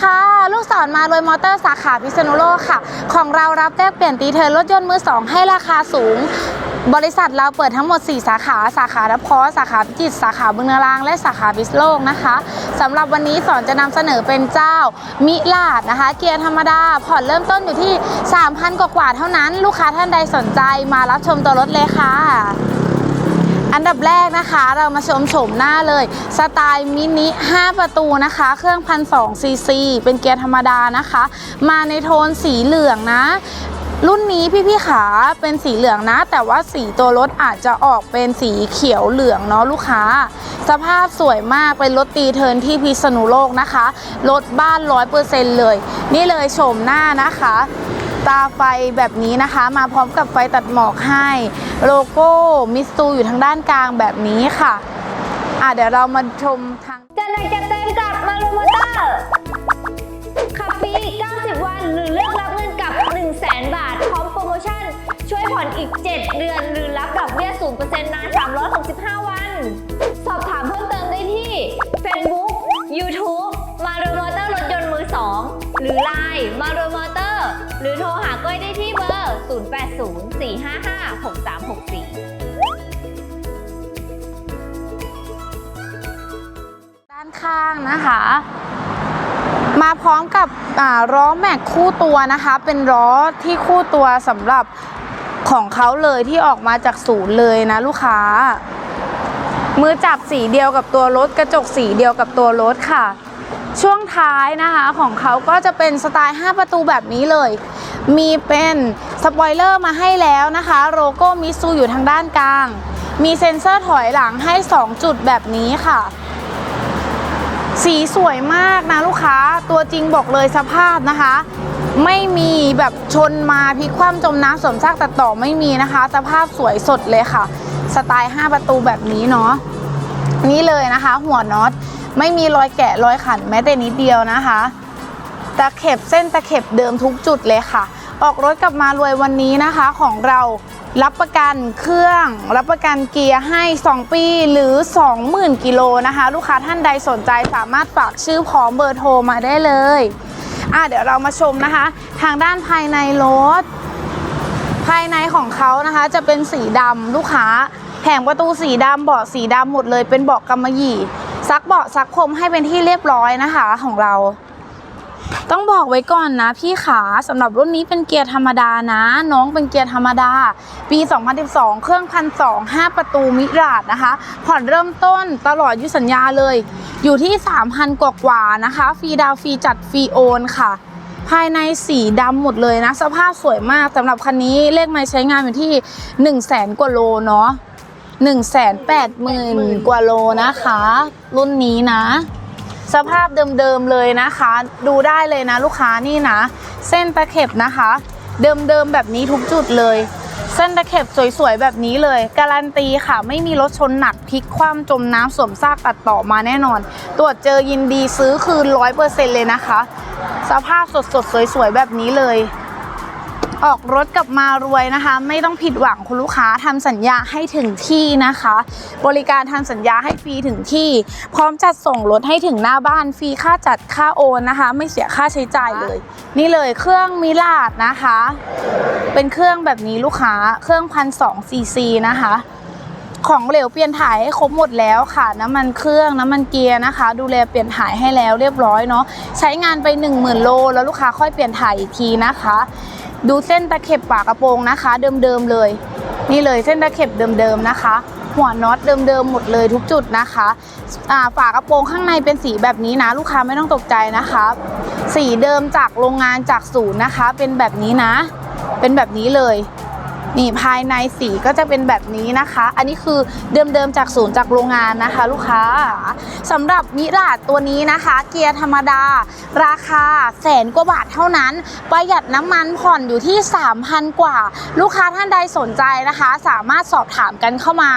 ค่ะ ลูกศรมารวยมอเตอร์สาขาพิษณุโลกค่ะ ของเรารับแลกเปลี่ยนตีเทิร์นรถยนต์มือสองให้ราคาสูง บริษัทเราเปิดทั้งหมด 4 สาขา สาขารับพอสาขาพิจิตรสาขาบึงนาราง และสาขาพิษโลกนะคะสำหรับวันนี้สอนจะนำเสนอเป็นเจ้ามิลาดนะคะ เกียร์ธรรมดาผ่อนเริ่มต้นอยู่ที่ 3,000 กว่าๆเท่านั้น ลูกค้าท่านใดสนใจมารับชมตัวรถเลยค่ะ อันดับแรกนะคะเรามาชมโฉมหน้าเลย สไตล์มินิ 5 ประตูนะคะ เครื่องพันสองซีซีเป็นเกียร์ธรรมดานะคะ มาในโทนสีเหลืองนะรุ่นนี้พี่ๆขาเป็นสีเหลืองนะ แต่ว่าสีตัวรถอาจจะออกเป็นสีเขียวเหลืองเนาะลูกค้า สภาพสวยมากเป็นรถตีเทิร์นที่พิษณุโลกนะคะ รถบ้านร้อยเปอร์เซ็นต์เลย นี่เลยโฉมหน้านะคะ ตาไฟแบบนี้นะคะ มาพร้อมกับไฟตัดหมอกให้ โลโก้มิสตูอยู่ทางด้านกลางแบบนี้ค่ะอะ เดี๋ยวเรามาชมทางจะไหนจะเต็มกับมารูมอเตอร์ขับฟรี90 วัน หรือเลือกรับเงินกับ 1 0 0 0 0แบาท พร้อมโปรโมชั่น ช่วยผ่อนอีก 7 เดือน หรือรับดอกเบี้ย 0%นาน 365 วัน สอบถามเพิ่มเติมได้ที่ Facebook YouTube มารูมอเตอร์รถยนต์มือ 2 หรือ Line มารูม หรือโทรหาก้อยได้ที่เบอร์ 0804556364ด้านข้างนะคะ มาพร้อมกับอ่าล้อแม็กคู่ตัวนะคะ เป็นล้อที่คู่ตัวสำหรับของเขาเลยที่ออกมาจากศูนย์เลยนะลูกค้า มือจับสีเดียวกับตัวรถกระจกสีเดียวกับตัวรถค่ะ ช่วงท้ายนะคะของเขาก็จะเป็นสไตล์ 5 ประตูแบบนี้เลย มีเป็นสปอยเลอร์มาให้แล้วนะคะโลโก้มิซูอยู่ทางด้านกลาง มีเซ็นเซอร์ถอยหลังให้ 2 จุดแบบนี้ค่ะ สีสวยมากนะลูกค้าตัวจริงบอกเลยสภาพนะคะ ไม่มีแบบชนมาพลิกคว่ำจมน้ำสมซากตัดต่อไม่มีนะคะ สภาพสวยสดเลยค่ะ สไตล์ 5 ประตูแบบนี้เนาะนี่เลยนะคะ หัวน็อต ไม่มีรอยแกะรอยขันแม้แต่นิดเดียวนะคะตะเข็บเส้นตะเข็บเดิมทุกจุดเลยค่ะ ออกรถกลับมารวยวันนี้นะคะของเรารับประกันเครื่อง รับประกันเกียร์ให้ 2 ปีหรือ 20,000 กิโลนะคะ ลูกค้าท่านใดสนใจสามารถฝากชื่อพร้อมเบอร์โทรมาได้เลยอะเดี๋ยวเรามาชมนะคะ ทางด้านภายในรถ ภายในของเขานะคะจะเป็นสีดำลูกค้าแผงประตูสีดำเบาะสีดำหมดเลยเป็นเบาะกำมะหยี่ ซักเบาะซักพรมให้เป็นที่เรียบร้อยนะคะของเรา ต้องบอกไว้ก่อนนะพี่ขาสำหรับรุ่นนี้เป็นเกียร์ธรรมดานะ น้องเป็นเกียร์ธรรมดา ปี 2012 เครื่องพันสอง5ประตูมิราดนะคะ ผ่อนเริ่มต้นตลอดยุสัญญาเลย อยู่ที่ 3,000 กว่ากว่านะคะ ฟรีดาวฟรีจัดฟรีโอนค่ะภายในสีดำหมดเลยนะ สภาพสวยมากสำหรับคันนี้เลขไม้ใช้งานอยู่ที่ 1 0 0 0 0แสนกว่าโลเนาะ 1 8 0 0 0 0 กว่าโลนะคะ รุ่นนี้นะ สภาพเดิมๆเลยนะคะ ดูได้เลยนะลูกค้านี่นะ เส้นตะเข็บนะคะ เดิมๆแบบนี้ทุกจุดเลย เส้นตะเข็บสวยๆแบบนี้เลย การันตีค่ะ ไม่มีรถชนหนักพลิกคว่ำจมน้ำสวมซากตัดต่อมาแน่นอน ตรวจเจอยินดีซื้อคืนร้อยเปอร์เซ็นต์เลยนะคะ สภาพสดๆสวยๆแบบนี้เลย ออกรถกลับมารวยนะคะ ไม่ต้องผิดหวังคุณลูกค้าทำสัญญาให้ถึงที่นะคะ บริการทำสัญญาให้ฟรีถึงที่ พร้อมจัดส่งรถให้ถึงหน้าบ้านฟรีค่าจัดค่าโอนนะคะ ไม่เสียค่าใช้จ่ายเลย นี่เลยเครื่องมิลาดนะคะ เป็นเครื่องแบบนี้ลูกค้าเครื่องพันสองซีซีนะคะของเหลวเปลี่ยนถ่ายให้ครบหมดแล้วค่ะ น้ำมันเครื่องน้ำมันเกียร์นะคะ ดูแลเปลี่ยนถ่ายให้แล้วเรียบร้อยเนาะใช้งานไป 1 0,000 โล แล้วลูกค้าค่อยเปลี่ยนถ่ายอีกทีนะคะ ดูเส้นตะเข็บปากกระโปรงนะคะ เดิมๆเลย นี่เลยเส้นตะเข็บเดิมๆนะคะ หัวน็อตเดิมๆหมดเลยทุกจุดนะคะอ่าฝากระโปรงข้างในเป็นสีแบบนี้นะ ลูกค้าไม่ต้องตกใจนะคะ สีเดิมจากโรงงานจากศูนย์นะคะ เป็นแบบนี้นะ เป็นแบบนี้เลย นี่ภายในสีก็จะเป็นแบบนี้นะคะ อันนี้คือเดิมๆจากศูนย์จากโรงงานนะคะ ลูกค้าสำหรับมิราดตัวนี้นะคะ เกียร์ธรรมดา ราคาแสนกว่าบาทเท่านั้น ประหยัดน้ำมันผ่อนอยู่ที่ 3,000 กว่า ลูกค้าท่านใดสนใจนะคะ สามารถสอบถามกันเข้ามา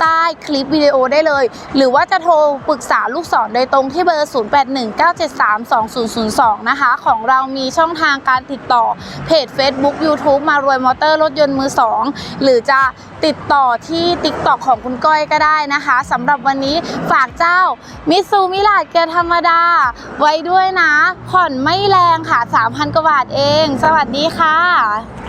ใต้คลิปวิดีโอได้เลย หรือว่าจะโทรปรึกษาลูกศรโดยตรงที่เบอร์ 0819732002 นะคะ ของเรามีช่องทางการติดต่อเพจ Facebook YouTube มารวยมอเตอร์รถยนต์มือ2 หรือจะติดต่อที่ t ิ k t o k ของคุณก้อยก็ได้นะคะสำหรับวันนี้ฝากเจ้ามิซูมิลาดเกียร์ธรรมดา ไว้ด้วยนะ ผ่อนไม่แรงค่ะ 3,000 กว่าบาทเอง สวัสดีค่ะ